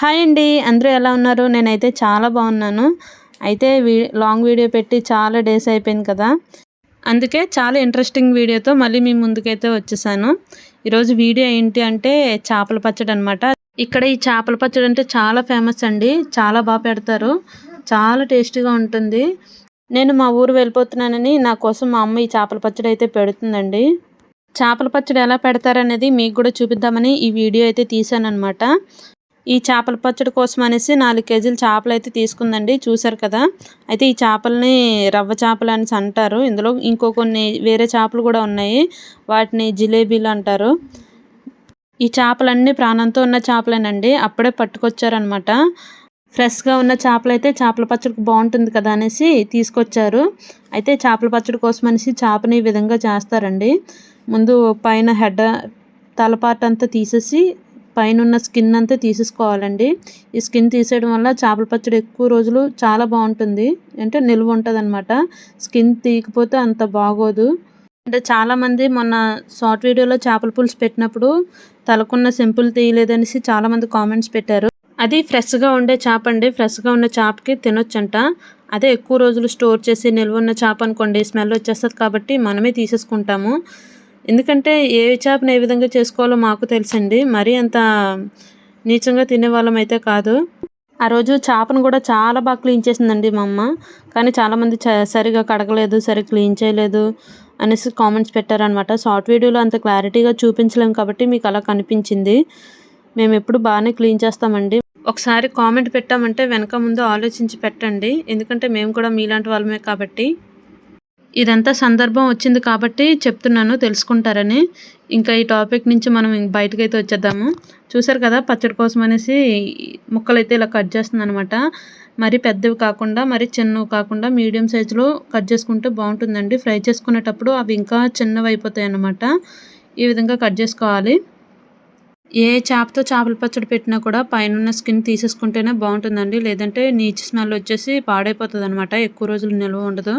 Hi అండి అందరూ ఎలా ఉన్నారు? నేనైతే చాలా బాగున్నాను. అయితే వీ లాంగ్ వీడియో పెట్టి చాలా డేస్ అయిపోయింది కదా. అందుకే చాలా ఇంట్రెస్టింగ్ వీడియోతో మళ్ళీ మీ ముందుకైతే వచ్చేసాను. ఈరోజు వీడియో ఏంటి అంటే చేపల పచ్చడి అనమాట ఇక్కడ ఈ చేపల పచ్చడి అంటే చాలా ఫేమస్ అండి. చాలా బాగా పెడతారు. చాలా టేస్టీగా ఉంటుంది. నేను మా ఊరు వెళ్ళిపోతున్నానని నా కోసం మా అమ్మ ఈ చేపల పచ్చడి అయితే పెడుతుందండి. చేపల పచ్చడి ఎలా పెడతారనేది మీకు కూడా చూపిద్దామని ఈ వీడియో అయితే తీసాను అనమాట ఈ చేపల పచ్చడి కోసం అనేసి నాలుగు కేజీలు చేపలు అయితే తీసుకుందండి. చూసారు కదా? అయితే ఈ చేపలని రవ్వ చేపలు అనేసి అంటారు. ఇందులో ఇంకో కొన్ని వేరే చేపలు కూడా ఉన్నాయి. వాటిని జిలేబీలు అంటారు. ఈ చేపలన్నీ ప్రాణంతో ఉన్న చేపలేనండి. అప్పుడే పట్టుకొచ్చారనమాట ఫ్రెష్గా ఉన్న చేపలు అయితే చేపల పచ్చడికి బాగుంటుంది కదా అనేసి తీసుకొచ్చారు. అయితే చేపల పచ్చడి కోసం అనేసి చేపని ఈ విధంగా చేస్తారండి. ముందు పైన హెడ్ తలపాటు అంతా తీసేసి పైనన్న స్కిన్ అంతా తీసేసుకోవాలండి. ఈ స్కిన్ తీసేయడం వల్ల చేపల పచ్చడి ఎక్కువ రోజులు చాలా బాగుంటుంది. అంటే నిల్వ ఉంటుంది అనమాట స్కిన్ తీయకపోతే అంత బాగోదు. అంటే చాలామంది మొన్న షార్ట్ వీడియోలో చేపల పులుసు పెట్టినప్పుడు తలకున్న సింపుల్ తీయలేదనేసి చాలామంది కామెంట్స్ పెట్టారు. అది ఫ్రెష్గా ఉండే చేప అండి. ఫ్రెష్గా ఉన్న చేపకి తినొచ్చంట. అదే ఎక్కువ రోజులు స్టోర్ చేసి నిల్వ ఉన్న చేప అనుకోండి స్మెల్ వచ్చేస్తుంది కాబట్టి మనమే తీసేసుకుంటాము. ఎందుకంటే ఏ చేపను ఏ విధంగా చేసుకోవాలో మాకు తెలుసండి. మరీ అంత నీచంగా తినేవాళ్ళం అయితే కాదు. ఆ రోజు చేపను కూడా చాలా బాగా క్లీన్ చేసిందండి మా అమ్మ. కానీ చాలామంది సరిగా కడగలేదు సరిగ్గా క్లీన్ చేయలేదు అనేసి కామెంట్స్ పెట్టారనమాట షార్ట్ వీడియోలో అంత క్లారిటీగా చూపించలేము కాబట్టి మీకు అలా కనిపించింది. మేము ఎప్పుడు బాగానే క్లీన్ చేస్తామండి. ఒకసారి కామెంట్ పెట్టామంటే వెనక ముందు ఆలోచించి పెట్టండి. ఎందుకంటే మేము కూడా మీలాంటి వాళ్ళమే కాబట్టి. ఇదంతా సందర్భం వచ్చింది కాబట్టి చెప్తున్నాను తెలుసుకుంటారని. ఇంకా ఈ టాపిక్ నుంచి మనం బయటకు అయితే వచ్చేద్దాము. చూసారు కదా పచ్చడి కోసం అనేసి ముక్కలు అయితే ఇలా కట్ చేస్తుంది అనమాట మరి పెద్దవి కాకుండా మరి చిన్నవి కాకుండా మీడియం సైజులో కట్ చేసుకుంటే బాగుంటుందండి. ఫ్రై చేసుకునేటప్పుడు అవి ఇంకా చిన్నవి అయిపోతాయి అన్నమాట ఈ విధంగా కట్ చేసుకోవాలి. ఏ చేపతో చేపల పచ్చడి పెట్టినా కూడా పైన ఉన్న స్కిన్ తీసేసుకుంటేనే బాగుంటుందండి. లేదంటే నీచు స్మెల్ వచ్చేసి పాడైపోతుంది అనమాట ఎక్కువ రోజులు నిల్వ ఉండదు.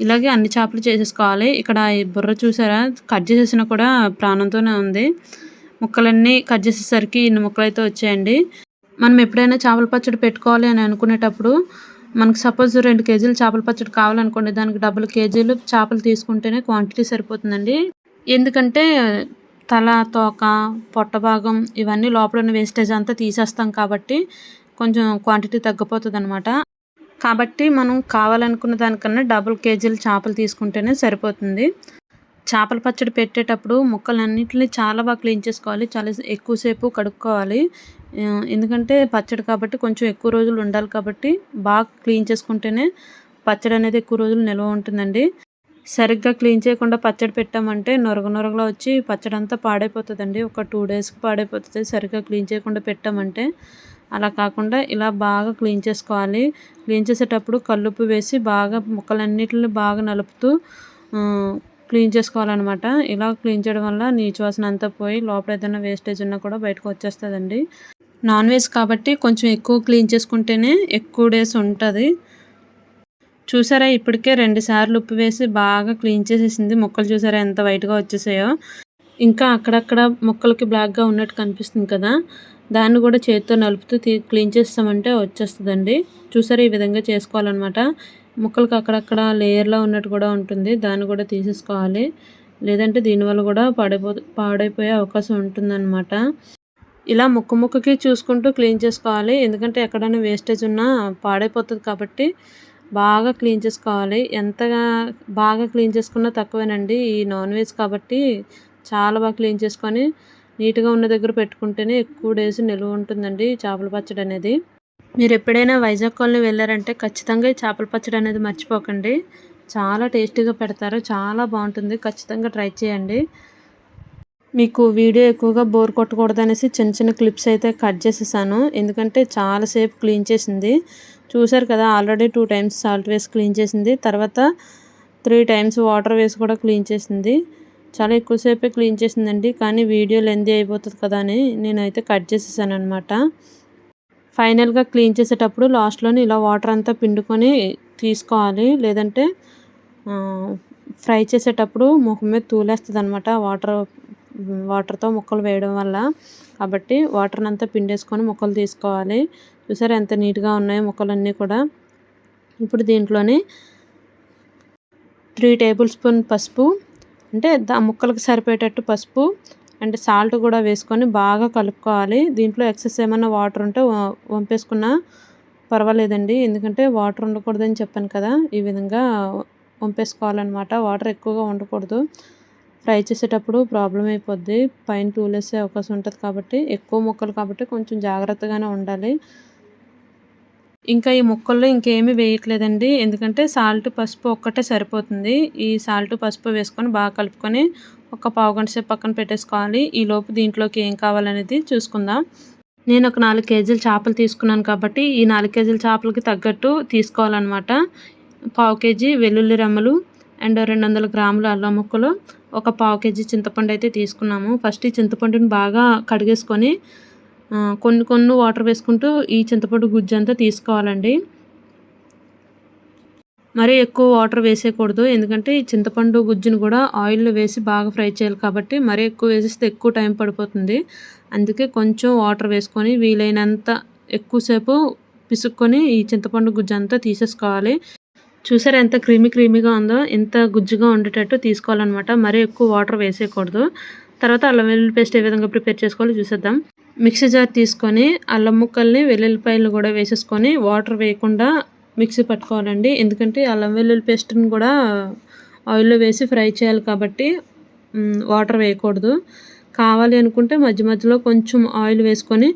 ఇలాగే అన్ని చేపలు చేసేసుకోవాలి. ఇక్కడ ఈ బుర్ర చూసారా? కట్ చేసేసిన కూడా ప్రాణంతోనే ఉంది. ముక్కలన్నీ కట్ చేసేసరికి ఇన్ని ముక్కలు అయితే వచ్చాయండి. మనం ఎప్పుడైనా చేపల పచ్చడి పెట్టుకోవాలి అని అనుకునేటప్పుడు మనకు సపోజ్ రెండు కేజీలు చేపల పచ్చడి కావాలనుకోండి దానికి డబుల్ కేజీలు చేపలు తీసుకుంటేనే క్వాంటిటీ సరిపోతుందండి. ఎందుకంటే తల తోక పొట్ట భాగం ఇవన్నీ లోపల ఉన్న వేస్టేజ్ అంతా తీసేస్తాం కాబట్టి కొంచెం క్వాంటిటీ తగ్గిపోతుంది అనమాట కాబట్టి మనం కావాలనుకున్న దానికన్నా డబుల్ కేజీలు చేపలు తీసుకుంటేనే సరిపోతుంది. చేపల పచ్చడి పెట్టేటప్పుడు ముక్కలన్నింటినీ చాలా బాగా క్లీన్ చేసుకోవాలి. చాలా ఎక్కువసేపు కడుక్కోవాలి. ఎందుకంటే పచ్చడి కాబట్టి కొంచెం ఎక్కువ రోజులు ఉండాలి కాబట్టి బాగా క్లీన్ చేసుకుంటేనే పచ్చడి అనేది ఎక్కువ రోజులు నిల్వ ఉంటుందండి. సరిగ్గా క్లీన్ చేయకుండా పచ్చడి పెట్టామంటే నొరగ నొరగలో వచ్చి పచ్చడి అంతా పాడైపోతుందండి. ఒక టూ డేస్కి పాడైపోతుంది. సరిగ్గా క్లీన్ చేయకుండా పెట్టామంటే అలా కాకుండా ఇలా బాగా క్లీన్ చేసుకోవాలి. క్లీన్ చేసేటప్పుడు కల్లుప్పు వేసి బాగా ముక్కలన్నిటిని బాగా నలుపుతూ క్లీన్ చేసుకోవాలన్నమాట. ఇలా క్లీన్ చేయడం వల్ల నీచు వాసన అంతా పోయి లోపల ఏదైనా వేస్టేజ్ ఉన్నా కూడా బయటకు వచ్చేస్తుందండి. నాన్ వెజ్ కాబట్టి కొంచెం ఎక్కువ క్లీన్ చేసుకుంటేనే ఎక్కువ డేస్ ఉంటుంది. చూసారా? ఇప్పటికే రెండు సార్లు ఉప్పు వేసి బాగా క్లీన్ చేసేసింది. ముక్కలు చూసారా ఎంత వైట్గా వచ్చేసాయో? ఇంకా అక్కడక్కడ ముక్కలకి బ్లాక్గా ఉన్నట్టు కనిపిస్తుంది కదా? దాన్ని కూడా చేతితో నలుపుతూ క్లీన్ చేస్తామంటే వచ్చేస్తుందండి. చూసారా ఈ విధంగా చేసుకోవాలన్నమాట. ముక్కలకి అక్కడక్కడ లేయర్లో ఉన్నట్టు కూడా ఉంటుంది. దాన్ని కూడా తీసేసుకోవాలి. లేదంటే దీనివల్ల కూడా పాడైపో పాడైపోయే అవకాశం ఉంటుందన్నమాట. ఇలా ముక్క ముక్కకి చూసుకుంటూ క్లీన్ చేసుకోవాలి. ఎందుకంటే ఎక్కడైనా వేస్టేజ్ ఉన్నా పాడైపోతుంది కాబట్టి బాగా క్లీన్ చేసుకోవాలి. ఎంతగా బాగా క్లీన్ చేసుకున్నా తక్కువేనండి. ఈ నాన్ వెజ్ కాబట్టి చాలా బాగా క్లీన్ చేసుకొని నీట్గా ఉన్న దగ్గర పెట్టుకుంటేనే ఎక్కువ డేస్ నిల్వ ఉంటుందండి చేపల పచ్చడి అనేది. మీరు ఎప్పుడైనా వైజాగ్ కాలనీ వెళ్ళారంటే ఖచ్చితంగా ఈ చేపల పచ్చడి అనేది మర్చిపోకండి. చాలా టేస్టీగా పెడతారు చాలా బాగుంటుంది. ఖచ్చితంగా ట్రై చేయండి. మీకు వీడియో ఎక్కువగా బోర్ కొట్టకూడదు అనేసి చిన్న చిన్న క్లిప్స్ అయితే కట్ చేసేసాను. ఎందుకంటే చాలాసేపు క్లీన్ చేసింది. చూసారు కదా ఆల్రెడీ టూ టైమ్స్ సాల్ట్ వేసి క్లీన్ చేసింది. తర్వాత త్రీ టైమ్స్ వాటర్ వేసి కూడా క్లీన్ చేసింది. చాలా ఎక్కువసేపే క్లీన్ చేసిందండి కానీ వీడియో లెంది అయిపోతుంది కదా అని నేనైతే కట్ చేసేసాను అనమాట ఫైనల్గా క్లీన్ చేసేటప్పుడు లాస్ట్లోనే ఇలా వాటర్ అంతా పిండుకొని తీసుకోవాలి లేదంటే ఫ్రై చేసేటప్పుడు ముఖం మీద తూలేస్తుంది అనమాట వాటర్ వాటర్తో ముక్కలు వేయడం వల్ల. కాబట్టి వాటర్ని అంతా పిండేసుకొని ముక్కలు తీసుకోవాలి. చూసారు ఎంత నీట్గా ఉన్నాయో మొక్కలన్నీ కూడా. ఇప్పుడు దీంట్లోనే త్రీ టేబుల్ స్పూన్ పసుపు అంటే దా ముక్కలకు సరిపోయేటట్టు పసుపు అండ్ సాల్ట్ కూడా వేసుకొని బాగా కలుపుకోవాలి. దీంట్లో ఎక్సెస్ ఏమైనా వాటర్ ఉంటే వంపేసుకున్నా పర్వాలేదండి. ఎందుకంటే వాటర్ ఉండకూడదని చెప్పాను కదా ఈ విధంగా వంపేసుకోవాలన్నమాట. వాటర్ ఎక్కువగా ఉండకూడదు. ఫ్రై చేసేటప్పుడు ప్రాబ్లం అయిపోద్ది. పైన టూలేసే అవకాశం ఉంటుంది కాబట్టి ఎక్కువ ముక్కలు కాబట్టి కొంచెం జాగ్రత్తగానే ఉండాలి. ఇంకా ఈ ముక్కల్లో ఇంకేమీ వేయట్లేదండి. ఎందుకంటే సాల్ట్ పసుపు ఒక్కటే సరిపోతుంది. ఈ సాల్ట్ పసుపు వేసుకొని బాగా కలుపుకొని ఒక పావు గంట సేపు పక్కన పెట్టేసుకోవాలి. ఈ లోపు దీంట్లోకి ఏం కావాలనేది చూసుకుందాం. నేను ఒక నాలుగు కేజీల చేపలు తీసుకున్నాను కాబట్టి ఈ నాలుగు కేజీల చేపలకి తగ్గట్టు తీసుకోవాలన్నమాట. పావు కేజీ వెల్లుల్లి రెమ్మలు అండ్ రెండు వందల గ్రాములు అల్లం ముక్కలు ఒక పావు కేజీ చింతపండు అయితే తీసుకున్నాము. ఫస్ట్ ఈ చింతపండుని బాగా కడిగేసుకొని కొన్ని కొన్ని వాటర్ వేసుకుంటూ ఈ చింతపండు గుజ్జు అంతా తీసుకోవాలండి. మరీ ఎక్కువ వాటర్ వేసేయకూడదు ఎందుకంటే ఈ చింతపండు గుజ్జును కూడా ఆయిల్లో వేసి బాగా ఫ్రై చేయాలి కాబట్టి మరీ ఎక్కువ వేసేస్తే ఎక్కువ టైం పడిపోతుంది. అందుకే కొంచెం వాటర్ వేసుకొని వీలైనంత ఎక్కువసేపు పిసుక్కొని ఈ చింతపండు గుజ్జు అంతా తీసేసుకోవాలి. చూసారా ఎంత క్రీమీ క్రీమీగా ఉందో ఎంత గుజ్జుగా ఉండేటట్టు తీసుకోవాలన్నమాట. మరీ ఎక్కువ వాటర్ వేసేయకూడదు. తర్వాత అల్లం వెల్లుల్లి పేస్ట్ ఏ విధంగా ప్రిపేర్ చేసుకోవాలో చూసేద్దాం. మిక్సీ జార్ తీసుకొని అల్లం ముక్కల్ని వెల్లుల్లిపాయలు కూడా వేసేసుకొని వాటర్ వేయకుండా మిక్సీ పట్టుకోవాలండి. ఎందుకంటే అల్లం వెల్లుల్లి పేస్ట్ని కూడా ఆయిల్లో వేసి ఫ్రై చేయాలి కాబట్టి వాటర్ వేయకూడదు. కావాలి అనుకుంటే మధ్య మధ్యలో కొంచెం ఆయిల్ వేసుకొని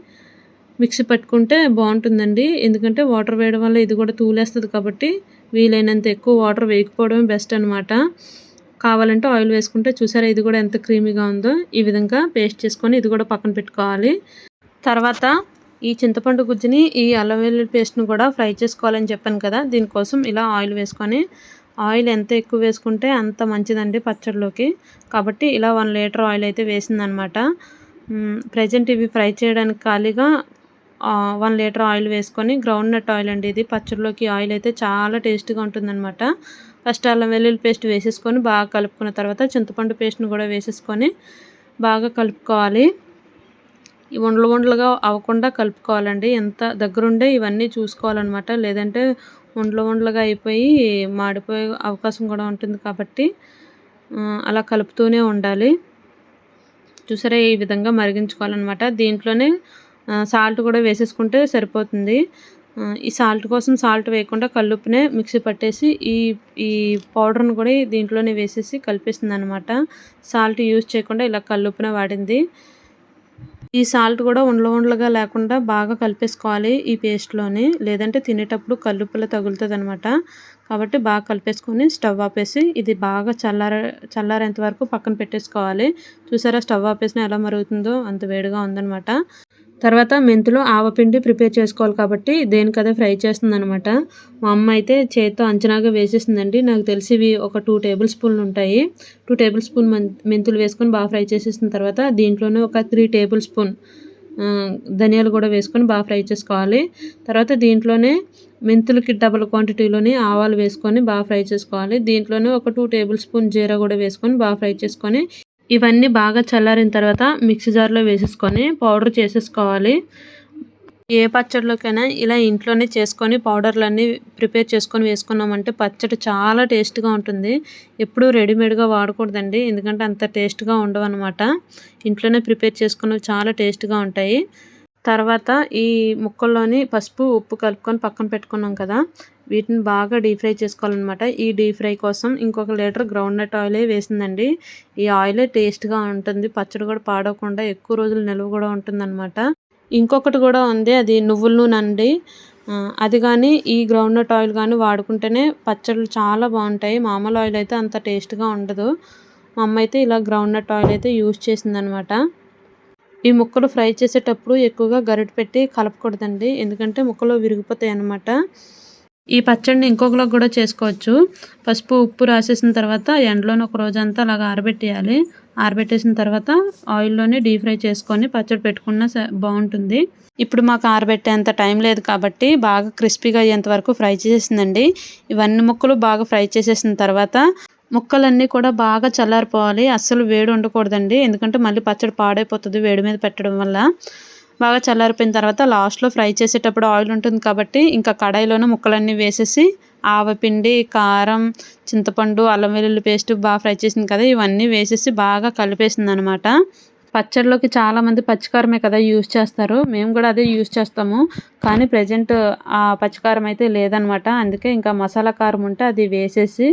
మిక్సీ పట్టుకుంటే బాగుంటుందండి. ఎందుకంటే వాటర్ వేయడం వల్ల ఇది కూడా తూలేస్తుంది కాబట్టి వీలైనంత ఎక్కువ వాటర్ వేయకపోవడమే బెస్ట్ అనమాట కావాలంటే ఆయిల్ వేసుకుంటే చూసారా ఇది కూడా ఎంత క్రీమీగా ఉందో? ఈ విధంగా పేస్ట్ చేసుకొని ఇది కూడా పక్కన పెట్టుకోవాలి. తర్వాత ఈ చింతపండు గుజ్జుని ఈ అల్లం వెల్లుల్లి పేస్ట్ని కూడా ఫ్రై చేసుకోవాలని చెప్పాను కదా దీనికోసం ఇలా ఆయిల్ వేసుకొని ఆయిల్ ఎంత ఎక్కువ వేసుకుంటే అంత మంచిదండి పచ్చడిలోకి. కాబట్టి ఇలా వన్ లీటర్ ఆయిల్ అయితే వేసిందనమాట. ప్రజెంట్ ఇవి ఫ్రై చేయడానికి ఖాళీగా వన్ లీటర్ ఆయిల్ వేసుకొని గ్రౌండ్ నట్ ఆయిల్ అండి ఇది. పచ్చడిలోకి ఆయిల్ అయితే చాలా టేస్ట్గా ఉంటుందన్నమాట. ఫస్ట్ అల్లం వెల్లుల్లి పేస్ట్ వేసేసుకొని బాగా కలుపుకున్న తర్వాత చింతపండు పేస్ట్ని కూడా వేసేసుకొని బాగా కలుపుకోవాలి. వండలు వండలుగా అవ్వకుండా కలుపుకోవాలండి. ఎంత దగ్గరుండే ఇవన్నీ చూసుకోవాలన్నమాట. లేదంటే వండలు వండలుగా అయిపోయి మాడిపోయే అవకాశం కూడా ఉంటుంది కాబట్టి అలా కలుపుతూనే ఉండాలి. చూసారా? ఈ విధంగా మరిగించుకోవాలన్నమాట. దీంట్లోనే సాల్ట్ కూడా వేసేసుకుంటే సరిపోతుంది. ఈ సాల్ట్ కోసం సాల్ట్ వేయకుండా కల్లుప్పునే మిక్సీ పట్టేసి ఈ ఈ పౌడర్ని కూడా దీంట్లోనే వేసేసి కలిపేస్తుంది అనమాట సాల్ట్ యూజ్ చేయకుండా ఇలా కల్లుప్పునే వాడింది. ఈ సాల్ట్ కూడా ఉండలు ఉండలుగా లేకుండా బాగా కలిపేసుకోవాలి ఈ పేస్ట్లోని. లేదంటే తినేటప్పుడు కల్లుప్పులా తగులుతుంది అనమాట కాబట్టి బాగా కలిపేసుకొని స్టవ్ ఆపేసి ఇది బాగా చల్లార చల్లారేంత వరకు పక్కన పెట్టేసుకోవాలి. చూసారా స్టవ్ ఆపేసిన ఎలా మరుగుతుందో అంత వేడిగా ఉందనమాట. తర్వాత మెంతులు ఆవపిండి ప్రిపేర్ చేసుకోవాలి కాబట్టి దేనికదే ఫ్రై చేస్తుంది అనమాట మా అమ్మ అయితే చేతితో అంచనాగా వేసేసిందండి. నాకు తెలిసి ఇవి ఒక టూ టేబుల్ స్పూన్లు ఉంటాయి. టూ టేబుల్ స్పూన్ మెంతులు వేసుకొని బాగా ఫ్రై చేసేసిన తర్వాత దీంట్లోనే ఒక త్రీ టేబుల్ స్పూన్ ధనియాలు కూడా వేసుకొని బాగా ఫ్రై చేసుకోవాలి. తర్వాత దీంట్లోనే మెంతులకి డబుల్ క్వాంటిటీలోని ఆవాలు వేసుకొని బాగా ఫ్రై చేసుకోవాలి. దీంట్లోనే ఒక టూ టేబుల్ స్పూన్ జీరా కూడా వేసుకొని బాగా ఫ్రై చేసుకొని ఇవన్నీ బాగా చల్లారిన తర్వాత మిక్సీ జార్లో వేసేసుకొని పౌడర్ చేసేసుకోవాలి. ఏ పచ్చడిలోకైనా ఇలా ఇంట్లోనే చేసుకొని పౌడర్లన్నీ ప్రిపేర్ చేసుకొని వేసుకున్నామంటే పచ్చడి చాలా టేస్ట్గా ఉంటుంది. ఎప్పుడూ రెడీమేడ్గా వాడకూడదండి. ఎందుకంటే అంత టేస్ట్గా ఉండవు అనమాట ఇంట్లోనే ప్రిపేర్ చేసుకున్నవి చాలా టేస్ట్గా ఉంటాయి. తర్వాత ఈ ముక్కల్లోని పసుపు ఉప్పు కలుపుకొని పక్కన పెట్టుకున్నాం కదా వీటిని బాగా డీప్ ఫ్రై చేసుకోవాలన్నమాట. ఈ డీప్ ఫ్రై కోసం ఇంకొక లీటర్ గ్రౌండ్ నట్ ఆయిలే వేసిందండి. ఈ ఆయిలే టేస్ట్గా ఉంటుంది పచ్చడి కూడా పాడవకుండా ఎక్కువ రోజులు నిల్వ కూడా ఉంటుందన్నమాట. ఇంకొకటి కూడా ఉంది అది నువ్వుల నూనె అండి. అది కానీ ఈ గ్రౌండ్ నట్ ఆయిల్ కానీ వాడుకుంటేనే పచ్చళ్ళు చాలా బాగుంటాయి. మామూలు ఆయిల్ అయితే అంత టేస్ట్గా ఉండదు. మా అమ్మ అయితే ఇలా గ్రౌండ్ నట్ ఆయిల్ అయితే యూజ్ చేసిందనమాట ఈ ముక్కలు ఫ్రై చేసేటప్పుడు ఎక్కువగా గరిట పెట్టి కలపకూడదండి. ఎందుకంటే ముక్కలు విరిగిపోతాయి అన్నమాట. ఈ పచ్చడిని ఇంకొకలా కూడా చేసుకోవచ్చు. పసుపు ఉప్పు రాసేసిన తర్వాత ఎండలోనే ఒక రోజంతా అలాగ ఆరబెట్టేయాలి. ఆరబెట్టేసిన తర్వాత ఆయిల్లోనే డీప్ ఫ్రై చేసుకొని పచ్చడి పెట్టుకున్న బాగుంటుంది. ఇప్పుడు మాకు ఆరబెట్టేంత టైం లేదు కాబట్టి బాగా క్రిస్పీగా అయ్యేంత వరకు ఫ్రై చేసేసిందండి. ఇవన్నీ ముక్కలు బాగా ఫ్రై చేసేసిన తర్వాత ముక్కలన్నీ కూడా బాగా చల్లారిపోవాలి. అస్సలు వేడి ఉండకూడదండి. ఎందుకంటే మళ్ళీ పచ్చడి పాడైపోతుంది వేడి మీద పెట్టడం వల్ల. బాగా చల్లారిపోయిన తర్వాత లాస్ట్లో ఫ్రై చేసేటప్పుడు ఆయిల్ ఉంటుంది కాబట్టి ఇంకా కడాయిలోనే ముక్కలన్నీ వేసేసి ఆవపిండి కారం చింతపండు అల్లం వెల్లుల్లి పేస్ట్ బాగా ఫ్రై చేసింది కదా ఇవన్నీ వేసేసి బాగా కలిపేసింది అనమాట పచ్చడిలోకి చాలామంది పచ్చికారమే కదా యూజ్ చేస్తారు. మేము కూడా అదే యూజ్ చేస్తాము. కానీ ప్రజెంట్ ఆ పచ్చికారం అయితే లేదనమాట. అందుకే ఇంకా మసాలా కారం ఉంటే అది వేసేసి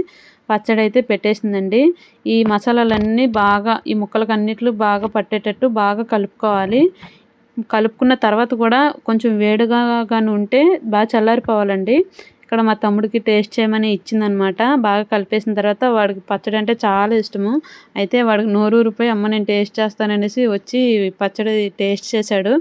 పచ్చడి అయితే పెట్టేసిందండి. ఈ మసాలాలన్నీ బాగా ఈ ముక్కలకు అన్నిట్లు బాగా పట్టేటట్టు బాగా కలుపుకోవాలి. కలుపుకున్న తర్వాత కూడా కొంచెం వేడిగా కానీ ఉంటే బాగా చల్లారిపోవాలండి. ఇక్కడ మా తమ్ముడికి టేస్ట్ చేయమని ఇచ్చిందనమాట. బాగా కలిపేసిన తర్వాత వాడికి పచ్చడి అంటే చాలా ఇష్టము. అయితే వాడికి నోరూరిపోయి అమ్మ నేను టేస్ట్ చేస్తాననేసి వచ్చి పచ్చడి టేస్ట్ చేశాడు.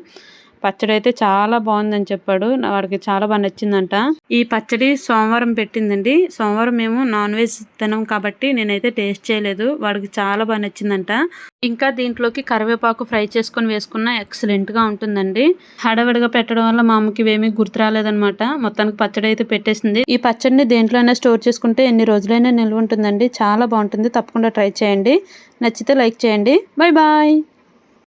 పచ్చడి అయితే చాలా బాగుందని చెప్పాడు. వాడికి చాలా బాగా నచ్చిందంట. ఈ పచ్చడి సోమవారం పెట్టిందండి. సోమవారం మేము నాన్ వెజ్ తినం కాబట్టి నేనైతే టేస్ట్ చేయలేదు. వాడికి చాలా బాగా నచ్చిందంట. ఇంకా దీంట్లోకి కరివేపాకు ఫ్రై చేసుకొని వేసుకున్న ఎక్సలెంట్గా ఉంటుందండి. హడవిడిగా పెట్టడం వల్ల మా అమ్మకి ఏమీ గుర్తు రాలేదనమాట మొత్తానికి పచ్చడి అయితే పెట్టేసింది. ఈ పచ్చడిని దేంట్లోనే స్టోర్ చేసుకుంటే ఎన్ని రోజులైనా నిల్వ ఉంటుందండి. చాలా బాగుంటుంది. తప్పకుండా ట్రై చేయండి. నచ్చితే లైక్ చేయండి. Bye bye.